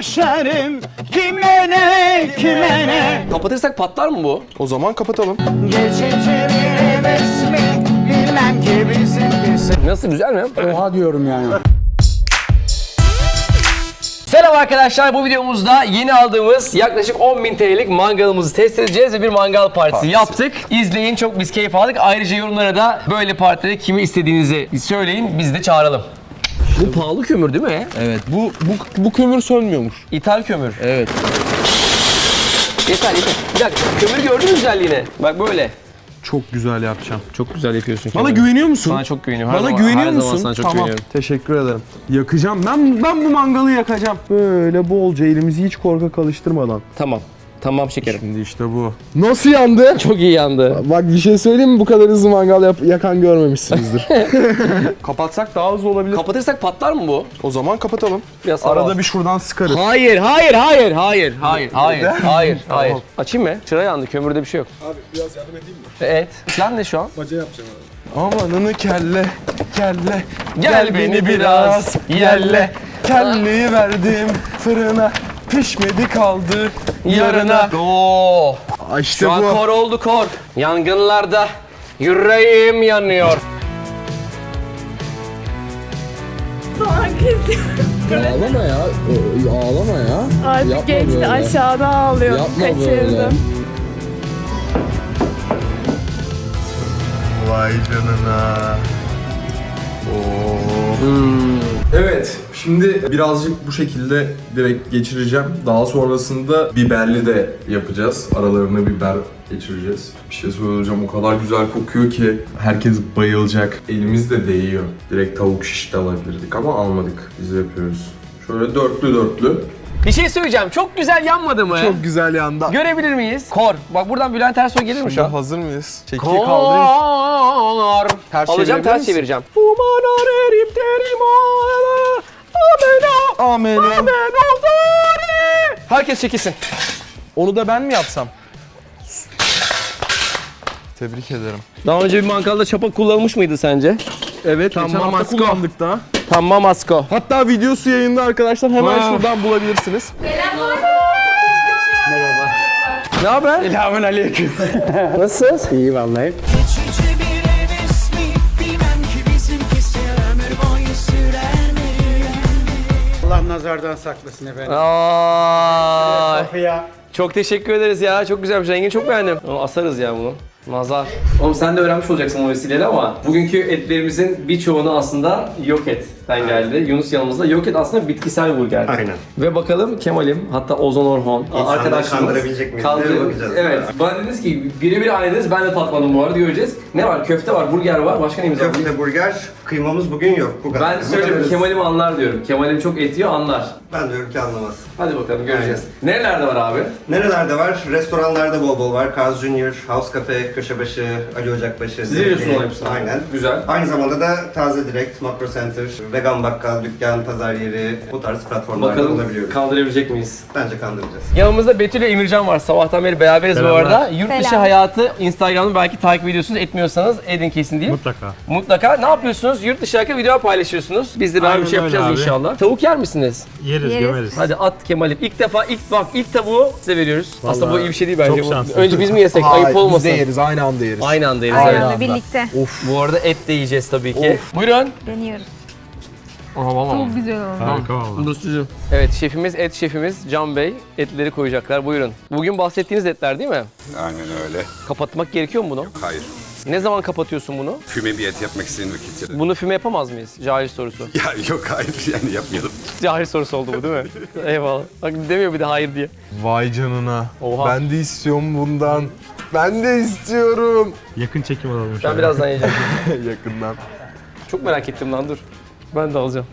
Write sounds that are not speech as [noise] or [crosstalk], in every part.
yaşarım Kime ne kime ne Kapatırsak patlar mı bu? O zaman kapatalım. Geçici bir heves mi Bilmem ki bizimkisi Nasıl güzel mi? Oha diyorum yani. Selam arkadaşlar bu videomuzda yeni aldığımız yaklaşık 10.000 TL'lik mangalımızı test edeceğiz ve bir mangal partisi yaptık. İzleyin çok biz keyif aldık. Ayrıca yorumlara da böyle partide kimi istediğinizi söyleyin biz de çağıralım. Bu pahalı kömür değil mi? Evet bu bu bu kömür sönmüyormuş. İthal kömür. Evet. Yeter yeter. Bir dakika kömür gördün mü güzelliğini? Bak böyle. Çok güzel yapacağım. Çok güzel yapıyorsun Bana kömürü. güveniyor musun? Sana çok güveniyorum. Her Bana zaman- güveniyor her musun? Zaman sana çok tamam. güveniyorum. Teşekkür ederim. Yakacağım. Ben ben bu mangalı yakacağım. Böyle bolca elimizi hiç korkak alıştırmadan. Tamam. Tamam şekerim. Şimdi işte bu. Nasıl yandı? [laughs] Çok iyi yandı. Bak bir şey söyleyeyim mi? Bu kadar hızlı mangal yap- yakan görmemişsinizdir. [laughs] Kapatsak daha hızlı olabilir. Kapatırsak patlar mı bu? o zaman kapatalım. Biraz Arada bir şuradan sıkarız. Hayır, hayır, hayır, hayır, hayır, hayır, hayır, hayır. Açayım mı? Çıra yandı, kömürde bir şey yok. Abi biraz yardım edeyim mi? Evet. Plan ne şu an? Amanını kelle, kelle. Gel beni biraz yelle. Kelleyi verdim fırına. Pişmedi kaldı Yarına. Oo. Aa, İşte Şu an bu. kor oldu kor. Yangınlarda yüreğim yanıyor. Ağlama ya. Ö- Ağlama ya. Artık Yapma geçti böyle. aşağıda ağlıyor. Yapma Kaçırdım. böyle. Vay canına. Evet, şimdi birazcık bu şekilde direkt geçireceğim. Daha sonrasında biberli de yapacağız. Aralarına biber geçireceğiz. Bir şey söyleyeceğim, o kadar güzel kokuyor ki herkes bayılacak. Elimiz de değiyor. Direkt tavuk şiş de alabilirdik ama almadık. Biz yapıyoruz. Şöyle dörtlü dörtlü. Bir şey söyleyeceğim. Çok güzel yanmadı mı? Çok güzel yanda. Görebilir miyiz? Kor. Bak buradan Bülent Ersoy gelir mi şu an? Hazır mıyız? Çekiyi kaldırayım. Kor. Ters Alacağım ters çevireceğim. Amen. Herkes çekilsin. Onu da ben mi yapsam? Tebrik ederim. Daha önce bir mangalda çapa kullanılmış mıydı sence? Evet, Tamam, geçen hafta Asko. kullandık da. Tamam Asko. Hatta videosu yayında arkadaşlar hemen Ha. şuradan bulabilirsiniz. Ne haber? Selamun aleyküm Nasılsın? İyi vallahi Geçici Allah nazardan saklasın efendim Ay. Ya Çok teşekkür ederiz ya. Çok güzelmiş. Rengini çok beğendim. Ama asarız ya bunu. Nazar. Oğlum sen de öğrenmiş olacaksın o vesileyle ama bugünkü etlerimizin birçoğunu aslında yok etten geldi. Yunus yanımızda. Yok et aslında bitkisel burger. Aynen. Ve bakalım Kemal'im hatta Ozan Orhon İnsanları kandırabilecek miyiz? Kaldır- bakacağız. Evet. Bana dediniz ki birebir aynıdınız. Ben de tatmadım bu arada göreceğiz. Ne var? Köfte var, burger var. Başka neyimiz var? Köfte burger, kıymamız bugün yok. Bu kadar. Ben söyleyeyim. Kemal'im anlar diyorum. Kemal'im çok et yiyor anlar. Ben diyorum ki anlamaz. Hadi bakalım göreceğiz. Nerelerde var abi? Nerelerde var? Restoranlarda bol bol var. Carl's Junior, House Cafe, Köşebaşı, Ali Ocakbaşı. Siz yiyorsunuz Zeytin. onun hepsini. Aynen. Güzel. Aynı zamanda da Taze Direkt, Makro Center, Vegan Bakkal, Dükkan, Pazar Yeri bu tarz platformlarda Bakalım bulabiliyoruz. kaldırabilecek miyiz? Bence kandıracağız. Yanımızda Betül ve Emircan var. Sabahtan beri beraberiz bu arada. Yurt dışı Selam. hayatı Instagram'da belki takip ediyorsunuz. Etmiyorsanız edin kesin diye. Mutlaka. Mutlaka. Ne yapıyorsunuz? Yurt dışı hakkında video paylaşıyorsunuz. Biz de böyle bir Aynen şey öyle yapacağız abi. inşallah. Tavuk yer misiniz? Yeriz, Yeriz. gömeriz. Hadi at Kemal'im. İlk defa ilk bak ilk tavuğu size veriyoruz. Aslında bu iyi bir şey değil bence. çok Bu- şanslı. Önce biz mi yesek? Ayıp olmasın. Biz de yeriz, aynı anda yeriz. Aynı anda yeriz. Aynı evet. anda birlikte Bu arada et de yiyeceğiz tabii ki. Buyurun. deniyoruz. Aha valla. Çok güzel oldu. Harika valla. Sizin. Evet şefimiz et şefimiz Can Bey etleri koyacaklar. Buyurun. Bugün bahsettiğiniz etler değil mi? Aynen öyle. Kapatmak gerekiyor mu bunu? Hayır. Ne zaman kapatıyorsun bunu? Füme bir et yapmak istediğin vakit. Bunu füme yapamaz mıyız? Cahil sorusu. Ya yok hayır yani yapmayalım. Cahil sorusu oldu bu değil mi? [laughs] Eyvallah. Bak demiyor bir de hayır diye. Vay canına. Oha. Ben de istiyorum bundan. Ben de istiyorum. Yakın çekim alalım Ben birazdan yiyeceğim. [laughs] Yakından. Çok merak ettim lan dur. Ben de alacağım.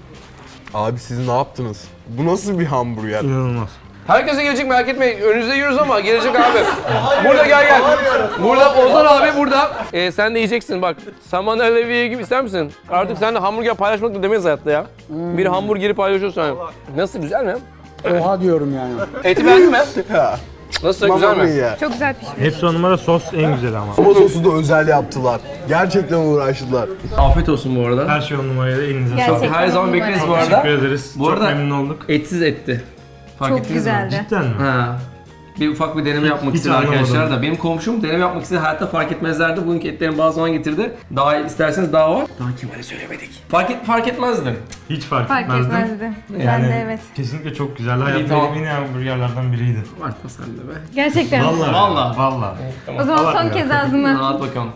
Abi siz ne yaptınız? Bu nasıl bir hamburger? İnanılmaz. Herkese gelecek merak etmeyin. Önünüzde yürüyoruz ama gelecek abi. Burada gel gel. Burada Ozan abi burada. Ee, sen de yiyeceksin bak. Saman Alevi'ye gibi ister misin? Artık sen de hamburger paylaşmak da demeyiz hayatta ya. Bir hamburgeri paylaşıyorsun yani. Nasıl güzel mi? Oha diyorum yani. Eti beğendin mi? Nasıl güzel Mamma mi? mia. Çok güzel pişmiş. Hepsi on numara sos en güzeli ama. Ama sosu da özel yaptılar. Gerçekten uğraştılar. Afiyet olsun bu arada. Her şey on numaraydı elinize Gerçekten sağlık. Her zaman bekleriz bu arada. Teşekkür ederiz. Bu Çok arada- memnun olduk. Etsiz etti. Fark Çok ettiniz mi? güzeldi. Cidden mi? Ha. Bir ufak bir deneme yapmak hiç anlamadım. arkadaşlar da. Benim komşum deneme yapmak istedi. Hayatta fark etmezlerdi. Bugünkü etlerin bazı zaman getirdi. Daha isterseniz daha var. Daha Kemal'e söylemedik. Fark, et, fark etmezdim. Hiç fark, Fark etmezdim. etmezdi. Ben Yani de evet. kesinlikle çok güzeldi. Hayatımda tamam. yediğim en iyi hamburgerlerden biriydi. Artma sen de be. Gerçekten. Vallahi. Vallahi. Vallahi. O zaman son Abartma. kez ağzıma. Rahat bakalım.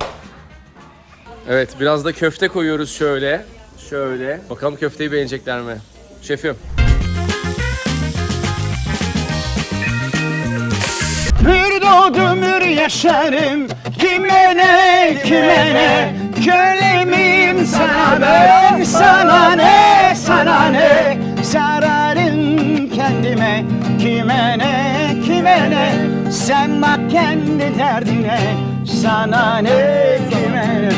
Evet biraz da köfte koyuyoruz şöyle. Şöyle. Bakalım köfteyi beğenecekler mi? Şefim. Doğdum hür yaşarım. Kime ne kime ne? Köle miyim sana ben Sana ne sana ne? Sararım kendime. Kime ne kime ne? Sen bak kendi derdine. Sana ne kime ne?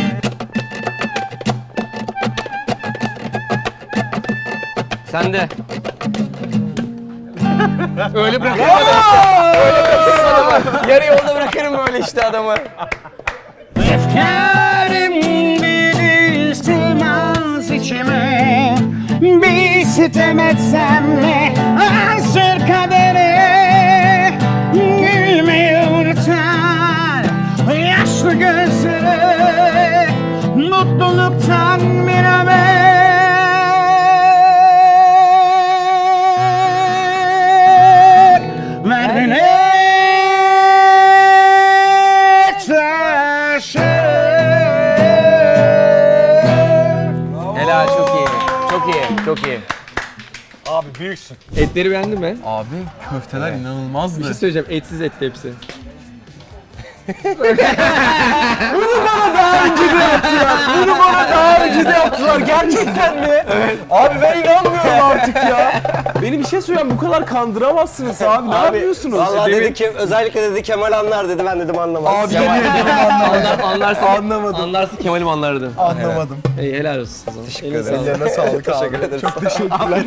Sen de. Öyle bırak. Yarı yolda bırakırım böyle işte adamı. Efkarım bir istemez içime. Bir sitem etsem mi Asır kadere Abi büyüksün. Etleri beğendin mi? Abi köfteler inanılmazdı. Bir şey söyleyeceğim. Etsiz etli hepsi. Bunu bana daha önce de yaptılar gerçekten mi? Evet. Abi ben inanmıyorum artık ya. Beni bir şey söyleyeyim bu kadar kandıramazsınız abi. Ne yapıyorsunuz? Vallahi Demin- dedi ki özellikle dedi Kemal anlar dedi ben dedim anlamaz. Abi yemin ederim Anlar, anlarsın. Anlamadım. Anlarsın Kemal'im anlardı. anlamadım. İyi helal olsun. Teşekkür ederim. Ellerine sağlık abi. Teşekkür ederiz. Çok teşekkürler.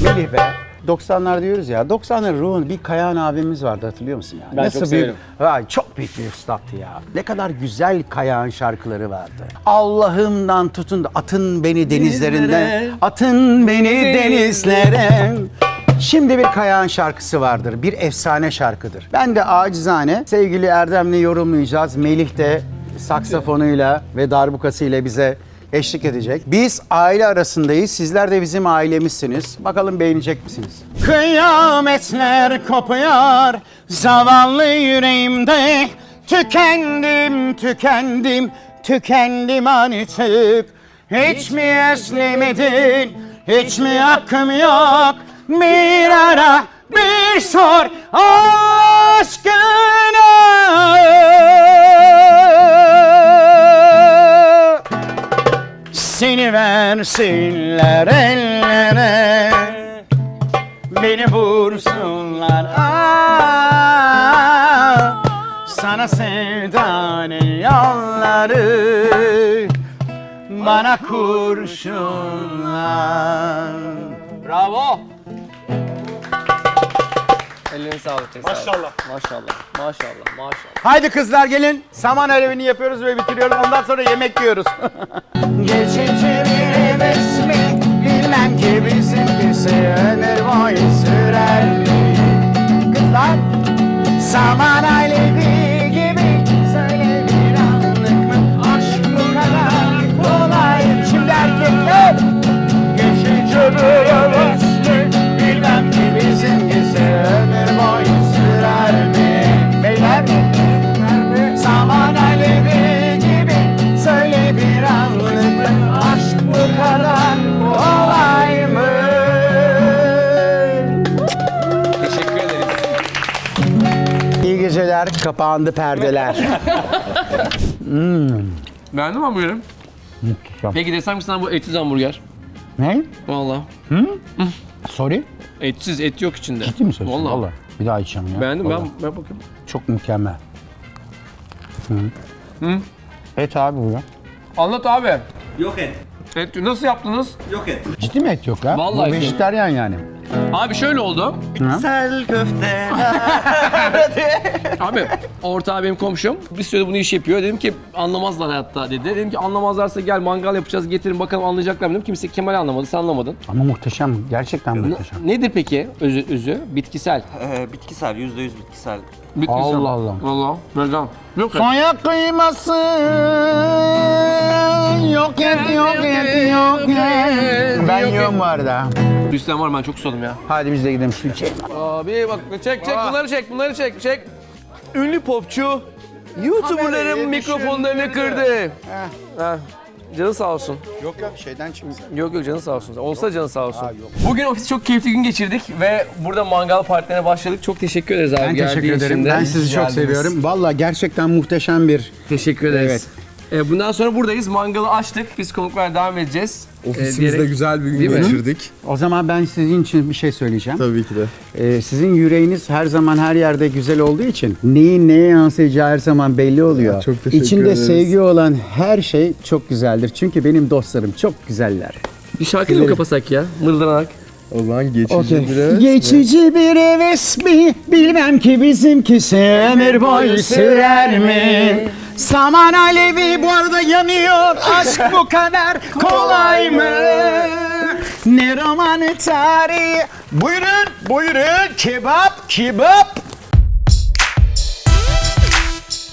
Melih be. 90'lar diyoruz ya. 90'lar ruhun bir Kayahan abimiz vardı hatırlıyor musun ya? Ben çok büyük, severim. Vay, çok büyük bir üstattı ya. Ne kadar güzel Kayahan şarkıları vardı. Allah'ımdan tutun da atın beni denizlerinde. Atın beni denizlere. Şimdi bir Kayahan şarkısı vardır. Bir efsane şarkıdır. Ben de acizane sevgili Erdem'le yorumlayacağız. Melih de saksafonuyla ve darbukasıyla bize eşlik edecek. Biz aile arasındayız. Sizler de bizim ailemizsiniz. Bakalım beğenecek misiniz? Kıyametler kopuyor zavallı yüreğimde Tükendim, tükendim, tükendim artık Hiç mi özlemedin, hiç mi hakkım yok Bir ara, bir sor aşkına Seni versinler ellere Beni vursunlar ah, Sana sevdanın yolları Bana kurşunlar Bravo. Ellerine sağlık. Maşallah. Maşallah. Maşallah. Maşallah. Haydi kızlar gelin. Saman alevini yapıyoruz ve bitiriyoruz. Ondan sonra yemek yiyoruz. [laughs] Geçici bir heves mi? Bilmem ki bizimkisi ömür boyu sürer mi? Kızlar Saman alevi Kapandı perdeler. Beğendin mi hamburgeri? Peki desem ki sana bu etsiz hamburger. ne? Valla. Sorry? Etsiz, et yok içinde. Ciddi mi söylüyorsun? Vallahi. Vallahi. Bir daha içeceğim ya. Beğendim ben, Vallahi. ben bakayım. Çok mükemmel. Hı. Hı? Et abi bu ya. Anlat abi. Yok et. Et nasıl yaptınız? Yok et. Ciddi mi et yok ya? Vallahi Bu et yok. vejetaryen yani. Abi şöyle oldu. Sel köfte. [laughs] Abi ortağı benim komşum. Bir süre bunu iş yapıyor. Dedim ki anlamazlar hayatta dedi. Dedim ki anlamazlarsa gel mangal yapacağız getirin bakalım anlayacaklar mı dedim. Kimse Kemal anlamadı sen anlamadın. Ama muhteşem. Gerçekten Ne- muhteşem. nedir peki özü, özü? Bitkisel. Ee, bitkisel, %100 bitkisel. Bitkisel. Allah Allah. Allah. Vegan. Yok. Soya kıyması yok et yok et yok et. Ben yiyorum bu arada. Üstten var ben çok susadım ya. Hadi biz de gidelim su içelim. Abi bak çek çek bunları çek bunları çek çek. Ünlü popçu YouTuber'ların mikrofonlarını kırdı. Ha. Canı sağ olsun. Yok yok şeyden çıkmış. Yok yok canı sağ olsun. Olsa canı sağ olsun. Bugün ofiste çok keyifli gün geçirdik ve burada mangal partilerine başladık. Çok teşekkür ederiz abi Ben geldiğin teşekkür ederim. için de. Ben sizi çok seviyorum. Valla gerçekten muhteşem bir Teşekkür ederiz. Ee, bundan sonra buradayız. Mangalı açtık. Biz konuklar devam edeceğiz. Ee, Ofisimizde diyerek- güzel bir Değil gün mi? geçirdik. O zaman ben sizin için bir şey söyleyeceğim. Tabii ki de. Ee, sizin yüreğiniz her zaman her yerde güzel olduğu için neyin neye yansıyacağı her zaman belli oluyor. çok teşekkür İçinde ederiz. sevgi olan her şey çok güzeldir. Çünkü benim dostlarım çok güzeller. Bir şarkıyla mı kapasak ya? Mırıldanak. O zaman geçici biraz. Geçici bir heves mi? Bilmem ki bizimkisi ömür boyu sürer mi? Saman alevi bu arada yanıyor. Aşk bu kadar kolay mı? Ne romanı tarihi? Buyurun, buyurun. Kebap, kebap.